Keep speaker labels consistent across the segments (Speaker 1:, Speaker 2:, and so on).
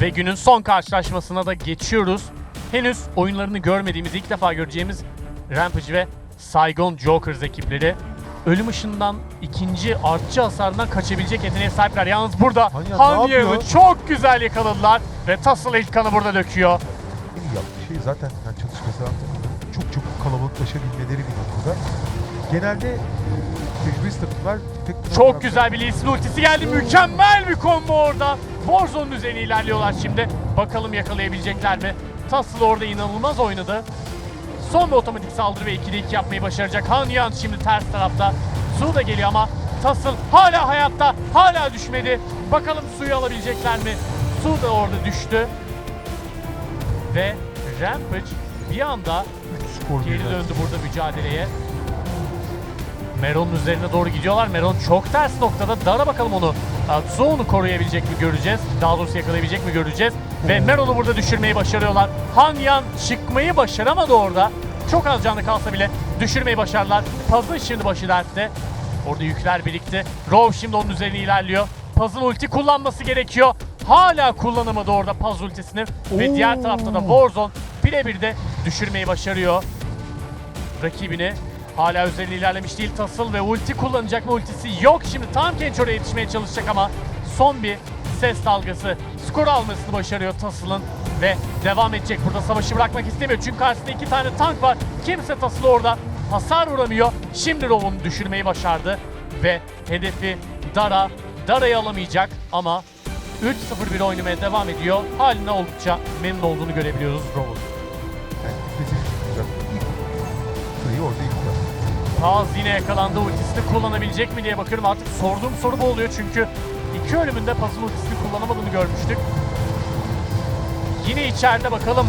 Speaker 1: Ve günün son karşılaşmasına da geçiyoruz. Henüz oyunlarını görmediğimiz, ilk defa göreceğimiz Rampage ve Saigon Jokers ekipleri. Ölüm ışından ikinci artçı hasarından kaçabilecek yeteneğe sahipler. Yalnız burada
Speaker 2: ne yapıyor?
Speaker 1: çok güzel yakaladılar ve Tassel ilk kanı burada döküyor.
Speaker 2: En iyi yaptığı şey zaten yani çalışması çok çabuk kalabalıklaşabilmeleri bir noktada. Genelde e, tecrübesiz takımlar tek
Speaker 1: Çok güzel bir Lee Sin ultisi geldi. Mükemmel bir combo orada. Warzone'un üzerine ilerliyorlar şimdi. Bakalım yakalayabilecekler mi? Tassel orada inanılmaz oynadı. Son bir otomatik saldırı ve 2'de 2 yapmayı başaracak. Han Yan şimdi ters tarafta. Su da geliyor ama Tassel hala hayatta. Hala düşmedi. Bakalım suyu alabilecekler mi? Su da orada düştü. Ve Rampage bir anda Geri döndü burada mücadeleye. Meron'un üzerine doğru gidiyorlar. Meron çok ters noktada. Dara bakalım onu. Onu koruyabilecek mi göreceğiz. Daha doğrusu yakalayabilecek mi göreceğiz. Ve Meron'u burada düşürmeyi başarıyorlar. Han Yan çıkmayı başaramadı orada. Çok az canlı kalsa bile düşürmeyi başardılar. Paz'ın şimdi başı dertte. Orada yükler birikti. Rov şimdi onun üzerine ilerliyor. Paz'ın ulti kullanması gerekiyor. Hala kullanamadı orada Paz ultisini. Ve diğer tarafta da Warzone birebir de düşürmeyi başarıyor rakibini. Hala üzerine ilerlemiş değil Tasıl ve ulti kullanacak mı? Ultisi yok. Şimdi tam genç oraya yetişmeye çalışacak ama son bir ses dalgası skor almasını başarıyor Tasıl'ın ve devam edecek. Burada savaşı bırakmak istemiyor çünkü karşısında iki tane tank var. Kimse Tasıl'ı orada hasar vuramıyor. Şimdi Rov'un düşürmeyi başardı ve hedefi Dara. Dara'yı alamayacak ama 3-0-1 oynamaya devam ediyor. Haline oldukça memnun olduğunu görebiliyoruz Rov'un. Paz yine yakalandı. Ultisini kullanabilecek mi diye bakıyorum. Artık sorduğum soru bu oluyor çünkü iki ölümünde Paz'ın ultisini kullanamadığını görmüştük. Yine içeride bakalım.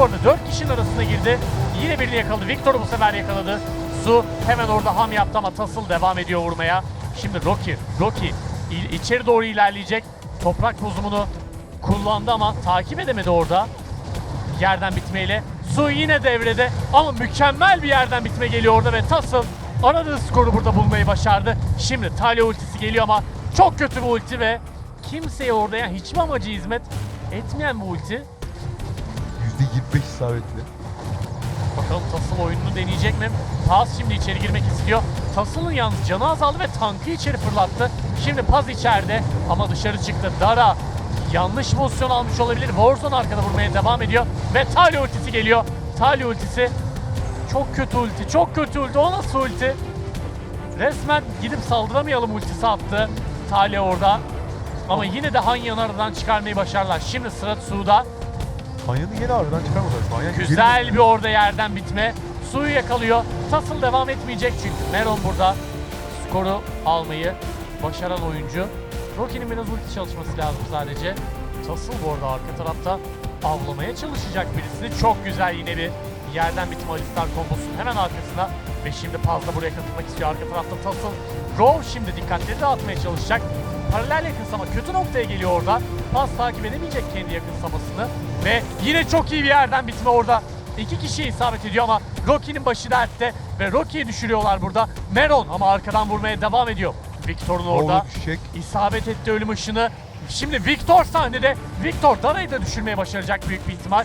Speaker 1: Arada 4 kişinin arasına girdi. Yine birini yakaladı. Victor'u bu sefer yakaladı. Su hemen orada ham yaptı ama Tassel devam ediyor vurmaya. Şimdi Rocky, Rocky içeri doğru ilerleyecek. Toprak bozumunu kullandı ama takip edemedi orada yerden bitmeyle. Su yine devrede ama mükemmel bir yerden bitme geliyor orada ve Tassel aradığı skoru burada bulmayı başardı. Şimdi Talia ultisi geliyor ama çok kötü bir ulti ve kimseye orada yani hiçbir amacı hizmet etmeyen bir ulti.
Speaker 2: %25 isabetli.
Speaker 1: Bakalım Tassel oyununu deneyecek mi? Paz şimdi içeri girmek istiyor. Tassel'ın yalnız canı azaldı ve tankı içeri fırlattı. Şimdi Paz içeride ama dışarı çıktı. Dara yanlış pozisyon almış olabilir. Warzone arkada vurmaya devam ediyor. Ve Talia ultisi geliyor. Talia ultisi çok kötü ulti, çok kötü ulti. O nasıl ulti? Resmen gidip saldıramayalım ultisi attı. Talia orada. Ama yine de Hanyan'ı aradan çıkarmayı başarlar. Şimdi sıra Su'da.
Speaker 2: Manya'nın yine aradan çıkarmadılar. Geri
Speaker 1: Güzel bir orada yerden bitme. Suyu yakalıyor. Tassel devam etmeyecek çünkü Meron burada skoru almayı başaran oyuncu. Rocky'nin biraz ulti çalışması lazım sadece. Tassel bu arada arka tarafta avlamaya çalışacak birisini. Çok güzel yine bir yerden bitme Alistar kombosunun hemen arkasında. Ve şimdi Paz da buraya katılmak istiyor. Arka tarafta Tassel. Rov şimdi dikkatleri dağıtmaya çalışacak. Paralel yakınsama kötü noktaya geliyor orada. Pas takip edemeyecek kendi yakınsamasını. Ve yine çok iyi bir yerden bitme orada. İki kişiye isabet ediyor ama Rocky'nin başı dertte ve Rocky'yi düşürüyorlar burada. Meron ama arkadan vurmaya devam ediyor. Victor'un orada
Speaker 2: düşecek.
Speaker 1: isabet etti ölüm ışını. Şimdi Victor sahnede. Victor Dara'yı da düşürmeye başaracak büyük bir ihtimal.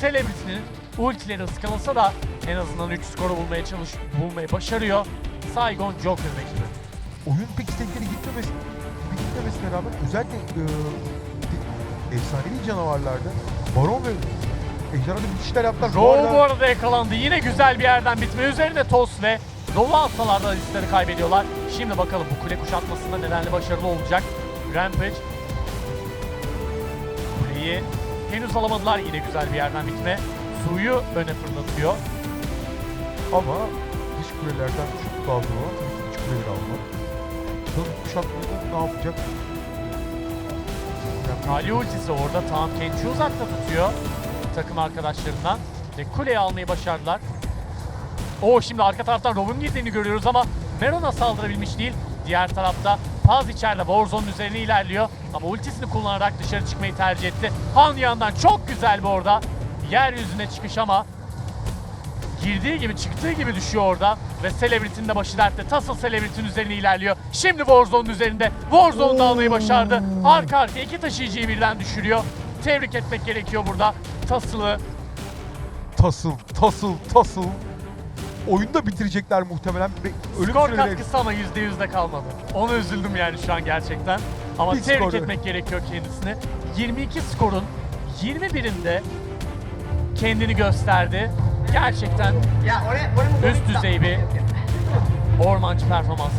Speaker 1: Celebrity'nin ultileri ıskalasa da en azından 3 skoru bulmaya çalış bulmayı başarıyor. Saigon Joker ekibi.
Speaker 2: Oyun pek istekleri gitmemesi, gitmemesine rağmen özellikle e, de- efsanevi canavarlarda Baron ve Ejderha'da müthişler yaptılar. Bu
Speaker 1: Row bu arada yakalandı. Yine güzel bir yerden bitme. Üzerine Tos ve Row'u alsalar da Alistar'ı kaybediyorlar. Şimdi bakalım bu kule kuşatmasında nedenli başarılı olacak. Rampage kuleyi henüz alamadılar. Yine güzel bir yerden bitme. Suyu öne fırlatıyor.
Speaker 2: ama dış kulelerden çok lazım olan tabii ki iç kuleleri almak. Bakalım kuşatmada ne yapacak?
Speaker 1: Tali ultisi orada tam Kenchi uzakta tutuyor takım arkadaşlarından ve kuleyi almayı başardılar. O şimdi arka taraftan Rob'un girdiğini görüyoruz ama Meron'a saldırabilmiş değil. Diğer tarafta Paz içeride Warzone'un üzerine ilerliyor ama ultisini kullanarak dışarı çıkmayı tercih etti. Han yandan çok güzel bir orada yeryüzüne çıkış ama girdiği gibi çıktığı gibi düşüyor orada ve Celebrity'nin de başı dertte. Tassel Celebrity'nin üzerine ilerliyor. Şimdi Warzone'un üzerinde. Warzone da almayı başardı. Arka arkaya iki taşıyıcıyı birden düşürüyor. tebrik etmek gerekiyor burada. Tasılı
Speaker 2: Tasıl, tasıl, tasıl. Oyunda bitirecekler muhtemelen. Ölüm
Speaker 1: skor
Speaker 2: süreleri-
Speaker 1: katkısı ama %100'de kalmadı. Ona üzüldüm yani şu an gerçekten. Ama
Speaker 2: Bir
Speaker 1: tebrik
Speaker 2: skoru.
Speaker 1: etmek gerekiyor kendisini. 22 skorun 21'inde kendini gösterdi. Gerçekten
Speaker 3: Ya oraya, oraya mı
Speaker 1: Üst düzey bir ormancı performansı.